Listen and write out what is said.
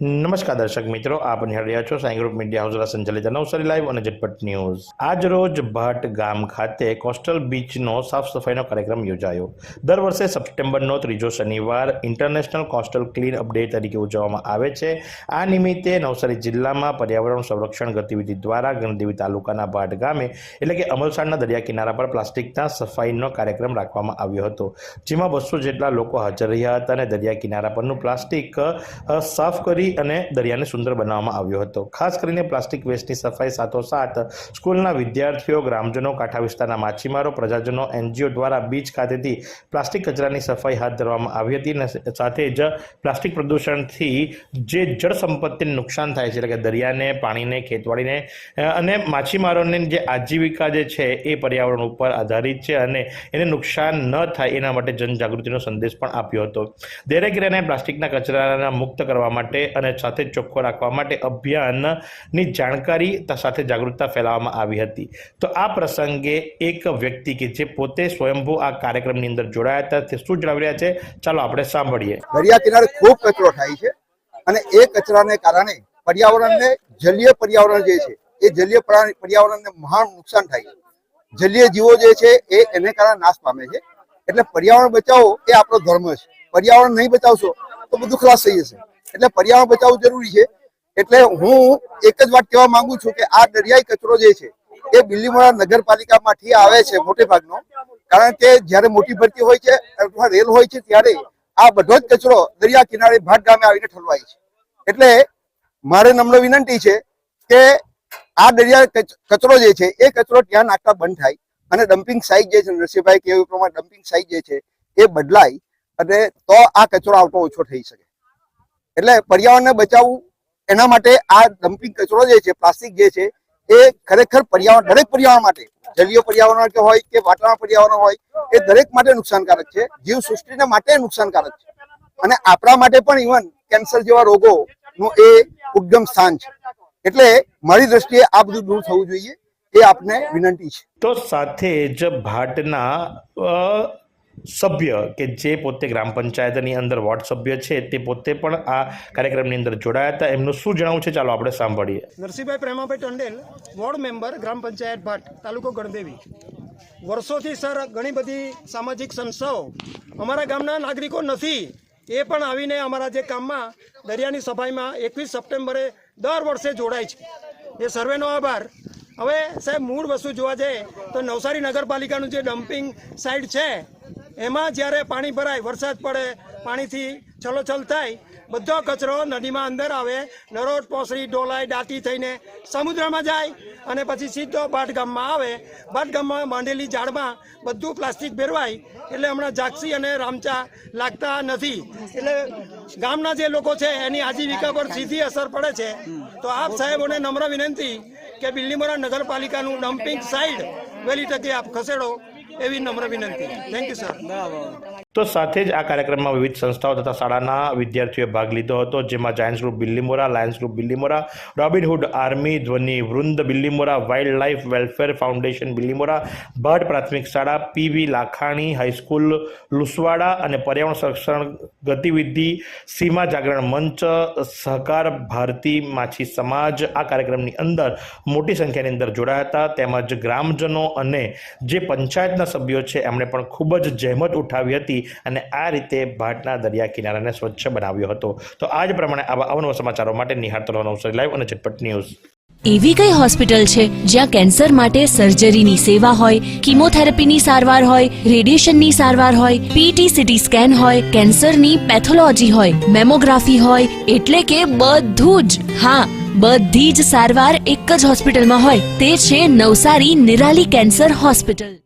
નમસ્કાર દર્શક મિત્રો, આપ નિહાળી રહ્યા છો સાંઈ ગ્રુપ મીડિયા હાઉસ સંચાલિત નવસારી લાઈવ અને ઝટપટ ન્યૂઝ. આજ રોજ ભાટ ગામ ખાતે કોસ્ટલ બીચનો સાફ સફાઈનો કાર્યક્રમ યોજાયો. દર વર્ષે સપ્ટેમ્બરનો ત્રીજો શનિવાર ઇન્ટરનેશનલ કોસ્ટલ ક્લીન અપ તરીકે ઉજવવામાં આવે છે. આ નિમિત્તે નવસારી જિલ્લામાં પર્યાવરણ સંરક્ષણ ગતિવિધિ દ્વારા ગણદેવી તાલુકાના ભાટ ગામે, એટલે કે અમલસાડના દરિયા કિનારા પર પ્લાસ્ટિકના સફાઈનો કાર્યક્રમ રાખવામાં આવ્યો હતો. જેમાં બસો જેટલા લોકો હાજર રહ્યા હતા અને દરિયા કિનારા પરનું પ્લાસ્ટિક સાફ કરી અને દરિયાને સુંદર બનાવવામાં આવ્યો હતો. ખાસ કરીને પ્લાસ્ટિક વેસ્ટની સફાઈ સાથોસાથ સ્કૂલના વિદ્યાર્થીઓ, ગ્રામજનો, કાંઠા વિસ્તારના માછીમારો, પ્રજાજનો, એનજીઓ દ્વારા બીચ ખાતેથી પ્લાસ્ટિક કચરાની સફાઈ હાથ ધરવામાં આવી હતી અને સાથે જ પ્લાસ્ટિક પ્રદૂષણથી જે જળ સંપત્તિને નુકસાન થાય છે, એટલે કે દરિયાને, પાણીને, ખેતવાડીને અને માછીમારોને જે આજીવિકા જે છે એ પર્યાવરણ ઉપર આધારિત છે અને એને નુકસાન ન થાય એના માટે જનજાગૃતિનો સંદેશ પણ આપ્યો હતો. દરેક રેને પ્લાસ્ટિકના કચરાના મુક્ત કરવા માટે અને સાથે ચોખ્ખો રાખવા માટે અભિયાનની જાણકારી સાથે જાગૃતતા ફેલાવવામાં આવી હતી. તો આ પ્રસંગે એક વ્યક્તિ કે જે પોતે સ્વયંભૂ આ કાર્યક્રમની અંદર જોડાયા હતા, તે શું જણાવી રહ્યા છે? ચાલો આપણે સાંભળીએ. દરિયા કિનારે ખૂબ કચરો થાય છે અને એ કચરાને કારણે પર્યાવરણને જલીય પર્યાવરણ જે છે, એ જલીય પર્યાવરણને મહાન નુકસાન થાય છે. જલીય જીવો જે છે, એ એને કારણે નાશ પામે છે. એટલે પર્યાવરણ બચાવો એ આપણો ધર્મ છે. પર્યાવરણ નહીં બચાવશો તો બધું ખલાસ થઈ જશે. એટલે પર્યાવરણ બચાવવું જરૂરી છે. એટલે હું એક જ વાત કહેવા માંગુ છું કે આ દરિયાઈ કચરો જે છે, એ બિલ્લીમોરા નગરપાલિકામાંથી આવે છે મોટે ભાગનો કારણ કે જ્યારે મોટી ભરતી હોય છે, અથવા રેલ હોય છે, ત્યારે આ બધો જ કચરો દરિયા કિનારે ભાટ ગામે આવીને ઠલવાય છે. એટલે મારે નમ્ર વિનંતી છે કે આ દરિયા કચરો જે છે, એ કચરો ત્યાં નાખતા બંધ થાય અને ડમ્પિંગ સાઇટ જે છે, નરસિંહભાઈ કે એવું પ્રમાણે ડમ્પિંગ સાઇટ જે છે, એ બદલાય અને તો આ કચરો આવતો ઓછો થઈ શકે. એટલે પર્યાવરણને બચાવવું એના માટે આ ડમ્પિંગ કચરો જે છે, પ્લાસ્ટિક જે છે, એ ખરેખર પર્યાવરણ, દરેક પર્યાવરણ માટે, જલીય પર્યાવરણ કે હોય કે વાતાવરણ પર્યાવરણ હોય, એ દરેક માટે નુકસાનકારક છે. જીવ સૃષ્ટિને માટે નુકસાનકારક છે. અને આપણા માટે પણ ઇવન કેન્સર જેવા રોગો નું એ ઉદ્ગમ સ્થાન છે. એટલે મારી દ્રષ્ટિએ આ બધું દૂર થવું જોઈએ, એ આપને વિનંતી છે. તો સાથે જ ભાટના સભ્ય કે જે પોતે ગ્રામ પંચાયતની અંદર વોર્ડ સભ્ય છે, તે પોતે પણ આ કાર્યક્રમની અંદર જોડાયા હતા. એમનું શું જણાવવું છે? ચાલો આપણે સાંભળીએ. નરસિંહભાઈ પ્રેમાભાઈ ટંડેલ, વોર્ડ મેમ્બર, ગ્રામ પંચાયત ભાટ, તાલુકો ગણદેવી. વર્ષોથી સર, ઘણી બધી સામાજિક સંસ્થાઓ અમારા ગામના નાગરિકો નથી, એ પણ આવીને અમારા જે કામમાં, દરિયાની સફાઈમાં એકવીસ સપ્ટેમ્બરે દર વર્ષે જોડાય છે. એ સર્વેનો આભાર. હવે સાહેબ, મૂળ વસ્તુ જોવા જઈએ તો નવસારી નગરપાલિકાનું જે ડમ્પિંગ સાઇટ છે એમાં જ્યારે પાણી ભરાય, વરસાદ પડે, પાણીથી છલોછલ થાય, બધો કચરો નદીમાં અંદર આવે, નરોટ, પોસરી, ડોલાય, દાંતી થઈને સમુદ્રમાં જાય અને પછી સીધો બાટગામમાં આવે. બાટગામમાં માંડેલી ઝાડમાં બધું પ્લાસ્ટિક ભેરવાય. એટલે હમણાં જાક્ષી અને રામચા લાગતા નથી. એટલે ગામના જે લોકો છે, એની આજીવિકા પર સીધી અસર પડે છે. તો આપ સાહેબોને નમ્ર વિનંતી કે બિલ્લીમોરા નગરપાલિકાનું ડમ્પિંગ સાઇડ વહેલી તકે આપ ખસેડો. એવી નમ્ર વિનંતી. થેન્ક યુ સર તો સાથે જ આ કાર્યક્રમમાં વિવિધ સંસ્થાઓ તથા શાળાના વિદ્યાર્થીઓએ ભાગ લીધો હતો, જેમાં Giants group Bilimora Lions group Bilimora Robin Hood army Dhwani Vrund Bilimora wild life welfare foundation Bilimora Bhat પ્રાથમિક શાળા પીવી લાખાણી હાઈસ્કૂલ લુસવાડા અને પર્યાવરણ સંરક્ષણ ગતિવિધિ, સીમા જાગરણ મંચ, સહકાર ભારતી માછી સમાજ આ કાર્યક્રમની અંદર મોટી સંખ્યાની અંદર જોડાયા હતા. તેમજ ગ્રામજનો અને જે પંચાયતના સભ્યો છે, એમણે પણ ખૂબ જ જહેમત ઉઠાવી હતી અને આ રીતે ભાટના દરિયા કિનારાને સ્વચ્છ બનાવ્યો હતો. તો આ જ પ્રમાણે આવા અવનવા સમાચારો માટે નિહાળતો લાઈવ અને ઝટપટ ન્યૂઝ. એવી કઈ હોસ્પિટલ છે જ્યાં કેન્સર માટે સર્જરીની સેવા હોય, કિમોથેરાપીની સારવાર હોય, રેડિયેશનની સારવાર હોય પીટી સીટી સ્કેન હોય, કેન્સરની પેથોલોજી હોય, મેમોગ્રાફી હોય, એટલે કે બધું જ. હા, બધી જ સારવાર એક જ હોસ્પિટલમાં હોય, તે છે નવસારી નિરાલી કેન્સર હોસ્પિટલ.